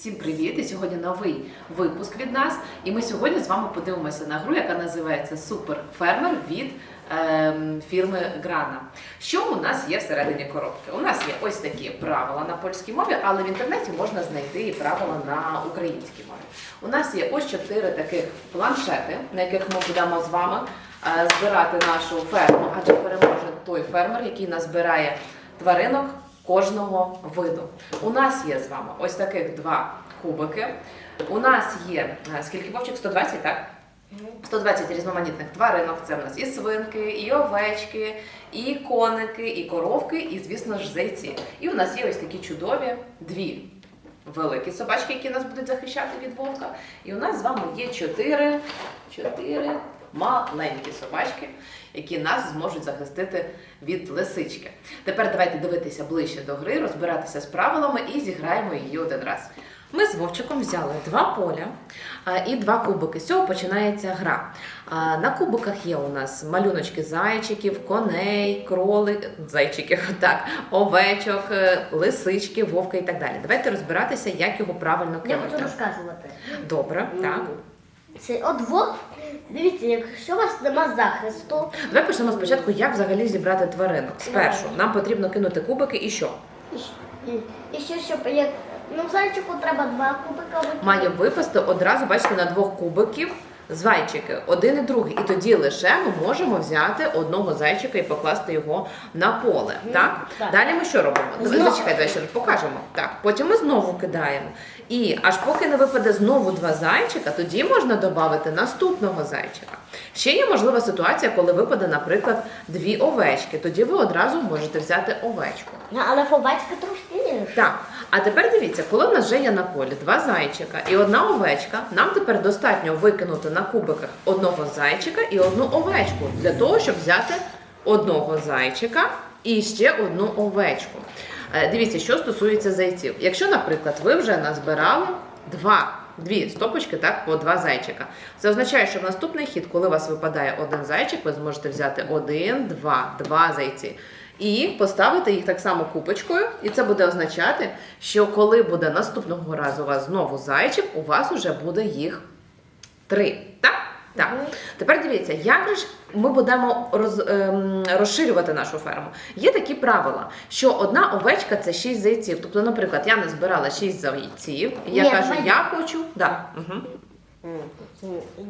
Всім привіт! І сьогодні новий випуск від нас. І ми сьогодні з вами подивимося на гру, яка називається Супер Фермер від ем, фірми Грана. Що у нас є всередині коробки? У нас є ось такі правила на польській мові, але в інтернеті можна знайти і правила на українській мові. У нас є ось чотири таких планшети, на яких ми будемо з вами е, збирати нашу ферму, адже переможе той фермер, який назбирає тваринок кожного виду. У нас є з вами ось таких два кубики. У нас є е, скільки вовчик? 120, так? 120 різноманітних тваринок. Це в нас і свинки, і овечки, і коники, і коровки, і, звісно ж, зайці. І у нас є ось такі чудові дві великі собачки, які нас будуть захищати від вовка. І у нас з вами є чотири, чотири маленькі собачки, які нас зможуть захистити від лисички. Тепер давайте дивитися ближче до гри, розбиратися з правилами і зіграємо її один раз. Ми з Вовчиком взяли два поля і два кубики. З цього починається гра. На кубиках є у нас малюночки зайчиків, коней, кроли, зайчиків, так, овечок, е, лисички, вовка і так далі. Давайте розбиратися, як його правильно Я хочу розказувати. Добре, так. Це от вовк, дивіться, якщо у вас нема захисту, Давай почнемо спочатку, як взагалі зібрати тваринок. Спершу нам потрібно кинути кубики і що? і, щ- і, і ще щоб як ну зайчику треба два кубика. Має випасти одразу, бачите, на двох кубиків зайчики, один і другий. І тоді лише ми можемо взяти одного зайчика і покласти його на поле. Так? так. Далі ми що робимо? Знову. Зачекай, давай ще покажемо. Так, потім ми знову кидаємо. І аж поки не випаде знову два зайчика, тоді можна додати наступного зайчика. Ще є можлива ситуація, коли випаде, наприклад, дві овечки. Тоді ви одразу можете взяти овечку. Ну, але овечка трошки інша. Так, а тепер дивіться, коли в нас вже є на полі два зайчика і одна овечка, нам тепер достатньо викинути на кубиках одного зайчика і одну овечку для того, щоб взяти одного зайчика і ще одну овечку. Е, Дивіться, що стосується зайців. Якщо, наприклад, ви вже назбирали два. Дві стопочки, так, по два зайчика. Це означає, що в наступний хід, коли у вас випадає один зайчик, ви зможете взяти один, два, два зайці. І поставити їх так само купочкою, і це буде означати, що коли буде наступного разу у вас знову зайчик, у вас вже буде їх три. Так? Так. Тепер дивіться, як же ж ми будемо роз, ем, розширювати нашу ферму. Є такі правила, що одна овечка це шість зайців. Тобто, наприклад, я назбирала шість зайців, і я Ні, кажу, давай. я хочу. Да, угу.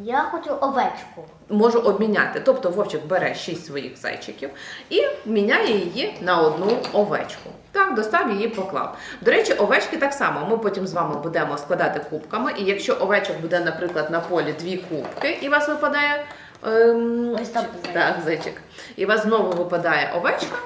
Я хочу овечку. Можу обміняти. Тобто Вовчик бере 6 своїх зайчиків і міняє її на одну овечку. Так, достав її, поклав. До речі, овечки так само. Ми потім з вами будемо складати кубками. І якщо овечок буде, наприклад, на полі дві кубки, і вас випадає. Ем, Ось там так, зайчик. І вас знову випадає овечка,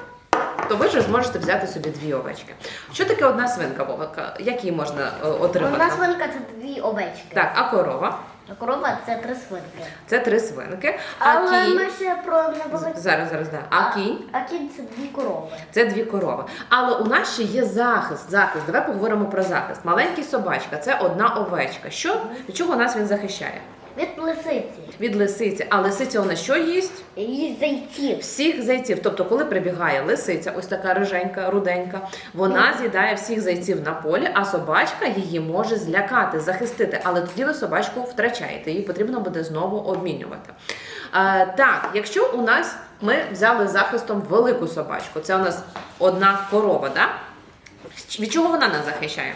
то ви вже зможете взяти собі дві овечки. Що таке одна свинка, Вовика? Як її можна е, отримати? Одна свинка це дві овечки. Так, а корова А корова це три свинки. це три свинки. А Але кінь. ми ще про не були. Зараз, зараз, да. А кінь А кінь це дві корови. це дві корови. Але у нас ще є захист. Захист. Давай поговоримо про захист. Маленький собачка це одна овечка. Що від чого нас він захищає? Від лисиці. Від лисиці. А лисиця вона що їсть? І зайців. Всіх зайців. Тобто, коли прибігає лисиця, ось така риженька, руденька, вона з'їдає всіх зайців на полі, а собачка її може злякати, захистити. Але тоді ви собачку втрачаєте. Її потрібно буде знову обмінювати. Е, так, якщо у нас ми взяли захистом велику собачку, це у нас одна корова, да? Від чого вона нас захищає?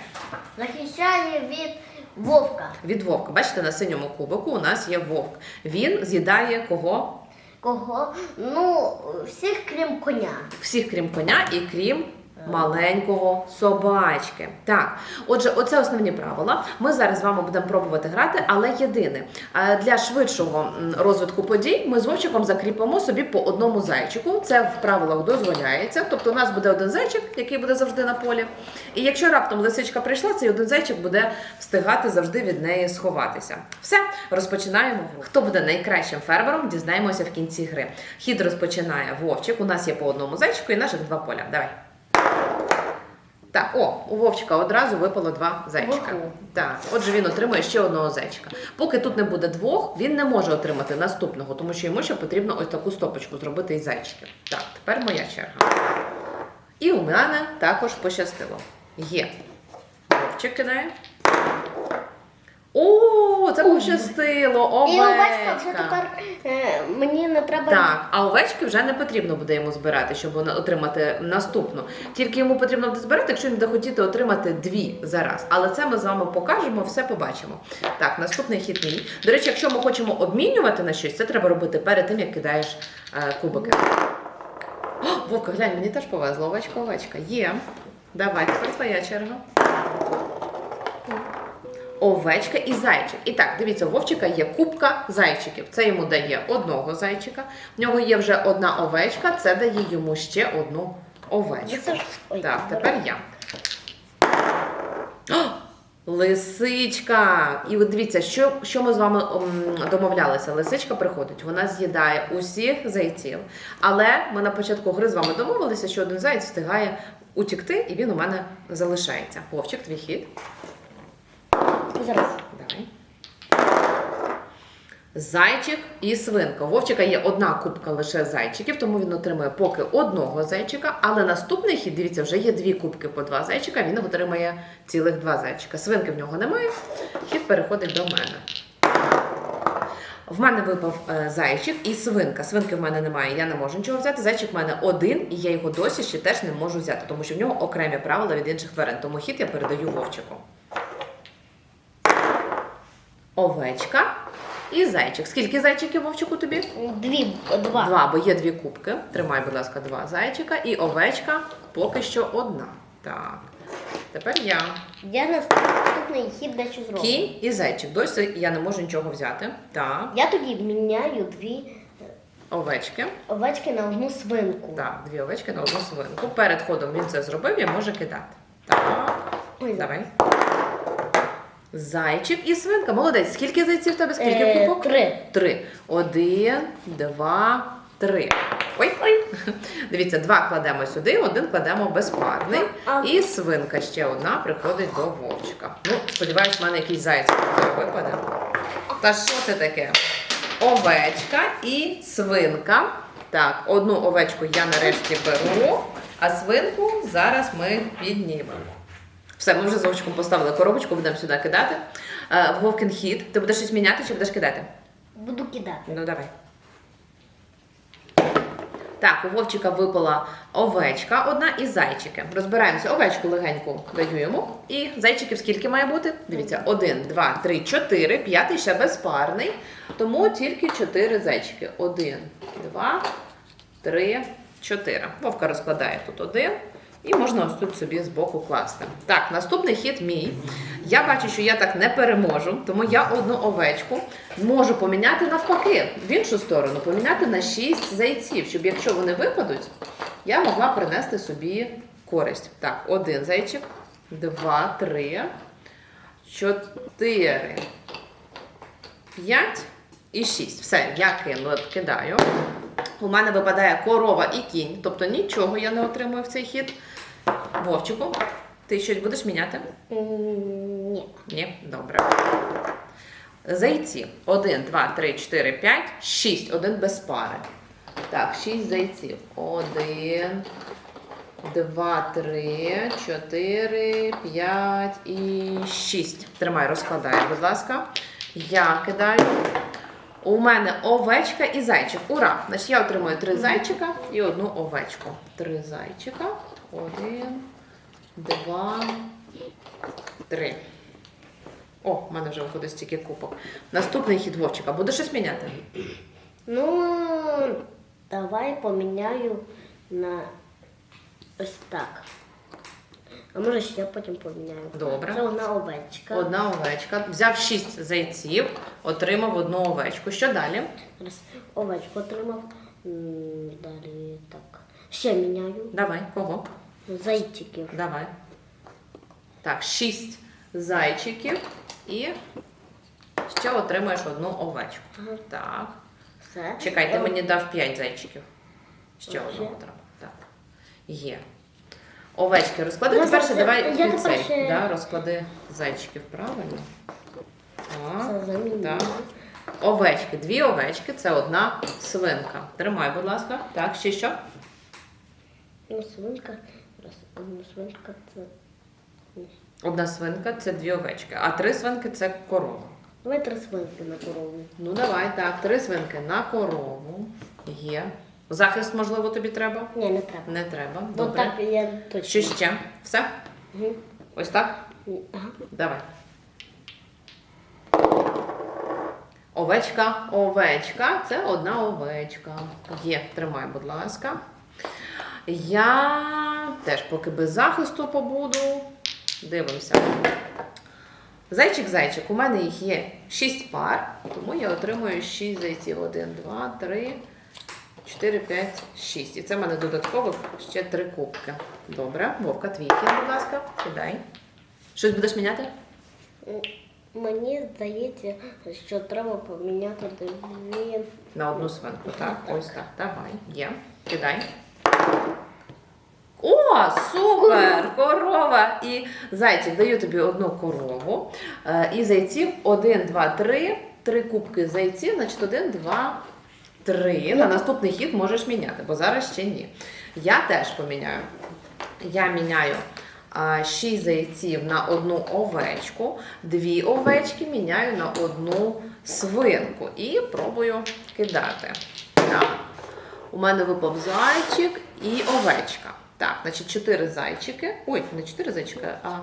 Захищає від вовка. Від вовка. Бачите, на синьому кубику у нас є вовк. Він з'їдає кого? Кого? Ну, всіх крім коня. Всіх крім коня і крім маленького собачки. Так, отже, оце основні правила. Ми зараз з вами будемо пробувати грати, але єдине е, для швидшого розвитку подій ми з Вовчиком закріпимо собі по одному зайчику. Це в правилах дозволяється. Тобто, у нас буде один зайчик, який буде завжди на полі. І якщо раптом лисичка прийшла, цей один зайчик буде встигати завжди від неї сховатися. Все, розпочинаємо. Хто буде найкращим фермером, дізнаємося в кінці гри. Хід розпочинає Вовчик. У нас є по одному зайчику і наших два поля. Давай. Так, о, у Вовчика одразу випало два зайчика. Вуху. Так, отже, він отримує ще одного зайчика. Поки тут не буде двох, він не може отримати наступного, тому що йому ще потрібно ось таку стопочку зробити із зайчиків. Так, тепер моя черга. І у мене також пощастило. Є. Вовчик кидає. О, це пощастило, І овечка вже овечка. тепер е, мені не треба. Так, а овечки вже не потрібно буде йому збирати, щоб вона- отримати наступну. Тільки йому потрібно буде збирати, якщо він буде хотіти отримати дві зараз. Але це ми з вами покажемо, все побачимо. Так, наступний хід мій. До речі, якщо ми хочемо обмінювати на щось, це треба робити перед тим, як кидаєш е, кубики. О, Вовка, глянь, мені теж повезло. Овечка, овечка. Є. Давай, тепер твоя черга. Овечка і зайчик. І так, дивіться, у Вовчика є кубка зайчиків. Це йому дає одного зайчика. В нього є вже одна овечка, це дає йому ще одну овечку. Ой, Так, тепер я. О, Лисичка! І от дивіться, що, що ми з вами домовлялися. Лисичка приходить, вона з'їдає усіх зайців. Але ми на початку гри з вами домовилися, що один заєць встигає утікти, і він у мене залишається. Вовчик, твій хід. Зараз. Давай. Зайчик і свинка. У Вовчика є одна кубка лише зайчиків, тому він отримує поки одного зайчика. Але наступний хід, дивіться, вже є дві кубки по два зайчика, він отримає цілих два зайчика. Свинки в нього немає. Хід переходить до мене. В мене випав е, зайчик і свинка. Свинки в мене немає, я не можу нічого взяти. Зайчик в мене один, і я його досі ще теж не можу взяти, тому що в нього окремі правила від інших тварин. Тому хід я передаю вовчику овечка і зайчик. Скільки зайчиків вовчику тобі? Дві, два. Два, бо є дві кубки. Тримай, будь ласка, два зайчика. І овечка поки що одна. Так. Тепер я. Я наступний хід дещо зроблю. Кінь і зайчик. Досі я не можу нічого взяти. Так. Я тоді міняю дві Овечки. овечки на одну свинку. Так, дві овечки на одну свинку. Перед ходом він це зробив, я можу кидати. Так. Ой, Давай. Зайчик і свинка. Молодець. Скільки зайців в тебе? Скільки Е, кубок? три. Три. Один, два, три. Ой. Ой. Дивіться, два кладемо сюди, один кладемо безпарний. А- І свинка ще одна приходить до вовчика. Ну, сподіваюсь, в мене якийсь зайць випаде. Та що це таке? Овечка і свинка. Так, одну овечку я нарешті беру, а свинку зараз ми піднімемо. Все, ми вже з Вовчиком поставили коробочку, будемо сюди кидати. Е, Вовкін хід. Ти будеш щось міняти чи будеш кидати? Буду кидати. Ну давай. Так, у Вовчика випала овечка одна і зайчики. Розбираємося. Овечку легеньку даю йому. І зайчиків скільки має бути? Дивіться, один, два, три, чотири. П'ятий ще безпарний. Тому тільки чотири зайчики. Один, два, три, чотири. Вовка розкладає тут один. І можна ось тут собі збоку класти. Так, наступний хід мій. Я бачу, що я так не переможу, тому я одну овечку можу поміняти навпаки в іншу сторону, поміняти на 6 зайців, щоб якщо вони випадуть, я могла принести собі користь. Так, один зайчик, два, три, чотири, п'ять і шість. Все, я кину, кидаю. У мене випадає корова і кінь, тобто нічого я не отримую в цей хід. Вовчику, ти щось будеш міняти? Ні. Ні, добре. Зайці. Один, два, три, чотири, п'ять, шість. Один без пари. Так, шість зайців. Один, два, три, чотири, п'ять і шість. Тримай, розкладай, будь ласка. Я кидаю. У мене овечка і зайчик. Ура! Значить, я отримую три зайчика і одну овечку. Три зайчика. Один, два, три. О, в мене вже виходить стільки купок. Наступний хід Вовчика. Буде щось міняти? Ну, давай поміняю на ось так. А може ще потім поміняю. Добре. Це одна овечка. Одна овечка. Взяв шість зайців, отримав одну овечку. Що далі? Раз овечку отримав. М, Далі так. Ще міняю. Давай, кого? Зайчиків. Давай. Так, шість зайчиків і ще отримаєш одну овечку. Ага. Так. Все. Чекай, ти мені дав 5 зайчиків. Ще Ще? одного треба. Так. Є. Овечки розклади. Я Тепер ще давай я тепер цей. ще- Да, розклади зайчиків правильно. Так. Це заміню. Так. Овечки. Дві овечки це одна свинка. Тримай, будь ласка. Так, ще що? Ну, свинка. Раз, одна свинка це. Одна свинка це дві овечки, а три свинки це корова. Давай три свинки на корову. Ну давай, так, три свинки на корову. Є. Захист, можливо, тобі треба? Ні, не треба. Не треба. Бо Добре. так я точно. Що ще? Все? Мгм. Ось так? Ага. Давай. Овечка, овечка. Це одна овечка. Є, тримай, будь ласка. Я теж поки без захисту побуду. Дивимося. Зайчик, зайчик, у мене їх є 6 пар, тому я отримую 6 зайців. 1, 2, 3, 4, 5, 6. І це в мене додатково ще 3 кубки. Добре. Вовка, твій будь ласка, кидай. Щось будеш міняти? Мені здається, що треба поміняти дві. На одну свинку, так? Ось так. Давай. Є. Кидай. О, супер! Корова! І зайчик, даю тобі одну корову. Е, І зайців один, два, три. Три кубки зайців, значить один, два, три. На наступний хід можеш міняти, бо зараз ще ні. Я теж поміняю. Я міняю а, 6 зайців на одну овечку, дві овечки міняю на одну свинку і пробую кидати. Так. У мене випав зайчик і овечка. Так, значить, 4 зайчики. Ой, не 4 зайчики, а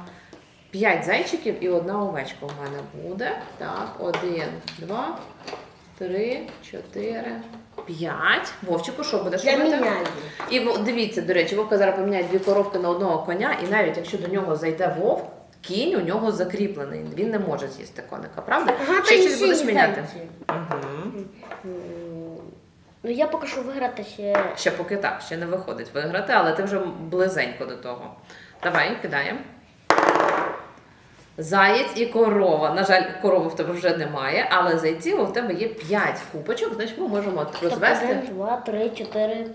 5 зайчиків і одна овечка у мене буде. Так, 1, 2, 3, 4, 5. Вовчику, що будеш Я робити? міняю. І во- дивіться, до речі, вовка зараз поміняє дві коровки на одного коня, і навіть якщо до нього зайде вовк, кінь у нього закріплений. Він не може з'їсти коника, правда? Ага, ще щось будеш міняти? Угу. М, Ну я поки що виграти ще. Ще поки так, ще не виходить виграти, але ти вже близенько до того. Давай, кидаємо. Заєць і корова. На жаль, корови в тебе вже немає, але зайців у тебе є 5 кубочок, значить ми можемо розвести. один, два, три, чотири,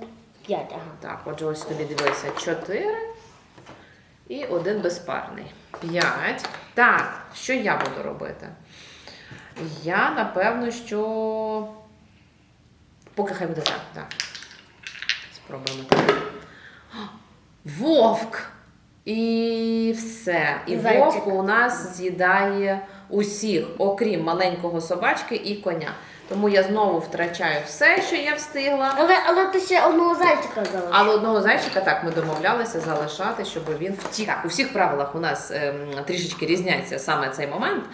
п'ять. Ага. Так, отже, ось тобі дивися 4 і один безпарний. 5. Так, що я буду робити? Я, напевно, що. Поки хай буде так. так. Спробуємо так. Вовк! І все. І вовк у нас з'їдає усіх, окрім маленького собачки і коня. Тому я знову втрачаю все, що я встигла. Але, але ти ще одного зайчика залишив. Але одного зайчика так ми домовлялися залишати, щоб він втік. У всіх правилах у нас ем, трішечки різняться саме цей момент.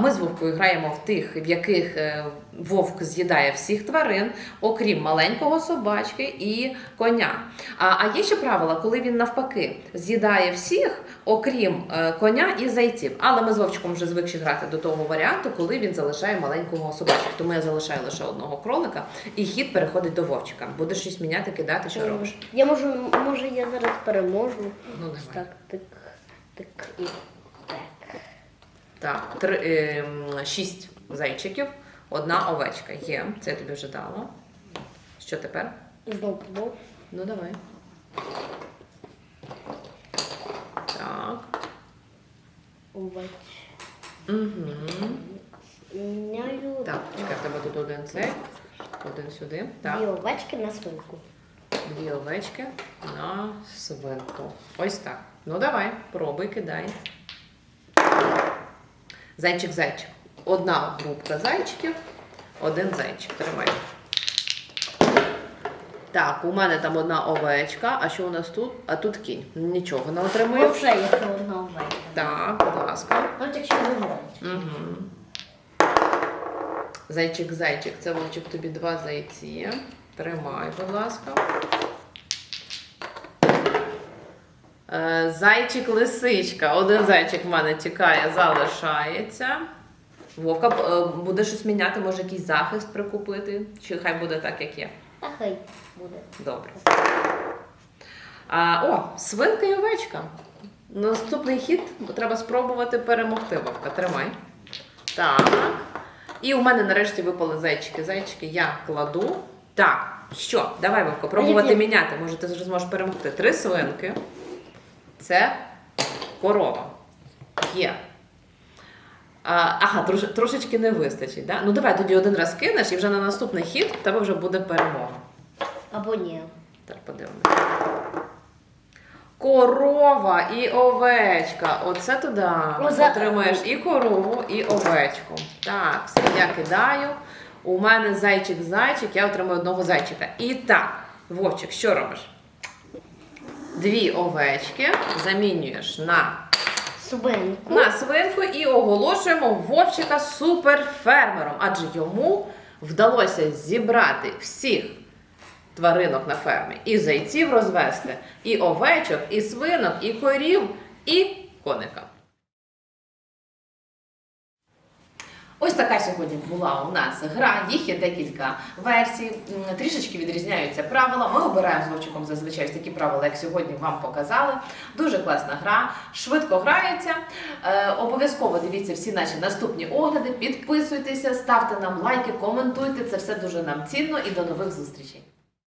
Ми з вовкою граємо в тих, в яких е, вовк з'їдає всіх тварин, окрім маленького собачки і коня. А, а є ще правила, коли він навпаки з'їдає всіх, окрім е, коня і зайців. Але ми з вовчиком вже звикші грати до того варіанту, коли він залишає маленького собачку. Тому я залишаю лише одного кролика, і хід переходить до вовчика. Будеш щось міняти, кидати, що робиш? Я можу, може я зараз переможу. Ну, давай. Так, тик, тик і так. Так, три, ем, шість зайчиків, одна овечка. Є. Це я тобі вже дала. Що тепер? Знову пробував. Ну давай. Так. Овець. Угу. Міняю Так, чекай, в тебе тут один цей, один сюди. дві Так, овечки на свинку. дві овечки на свинку. Ось так. Ну давай, пробуй, кидай. Зайчик, зайчик. Одна групка зайчиків, один зайчик. Тримай. Так, у мене там одна овечка, а що у нас тут? А тут кінь. Нічого не отримую. Взагалі, якщо одна овечка. Так, будь ласка. Навіть якщо виграють. Угу. Зайчик, зайчик, це вовчик тобі два зайці. Тримай, будь ласка. Е, Зайчик, лисичка. Один зайчик в мене тікає, залишається. Вовка, е, буде щось міняти, може якийсь захист прикупити, чи хай буде так, як є. Та хай буде. Добре. А, о, свинка і овечка. Наступний хід треба спробувати перемогти вовка. Тримай. Так. І у мене нарешті випали зайчики. Зайчики я кладу. Так, що? Давай, Вовко, пробувати міняти. Може, ти зараз зможеш перемогти. Три свинки. Це корова. Є. А, ага, трош, трошечки не вистачить. Да? Ну давай тоді один раз кинеш і вже на наступний хід в тебе вже буде перемога. Або ні. Так, подивимося. Корова і овечка. Оце туди. Оце- Отримаєш і корову, і овечку. Так, все, я кидаю. У мене зайчик-зайчик, я отримую одного зайчика. І так, Вовчик, що робиш? Дві овечки замінюєш на Свинку. на свинку і оголошуємо Вовчика суперфермером, адже йому вдалося зібрати всіх тваринок на фермі, і зайців розвести, і овечок, і свинок, і корів, і коника. Ось така сьогодні була у нас гра. Їх є декілька версій. Трішечки відрізняються правила. Ми обираємо з Вовчиком зазвичай такі правила, як сьогодні вам показали. Дуже класна гра, швидко грається. Е, обов'язково дивіться всі наші наступні огляди. Підписуйтеся, ставте нам лайки, коментуйте. Це все дуже нам цінно і до нових зустрічей.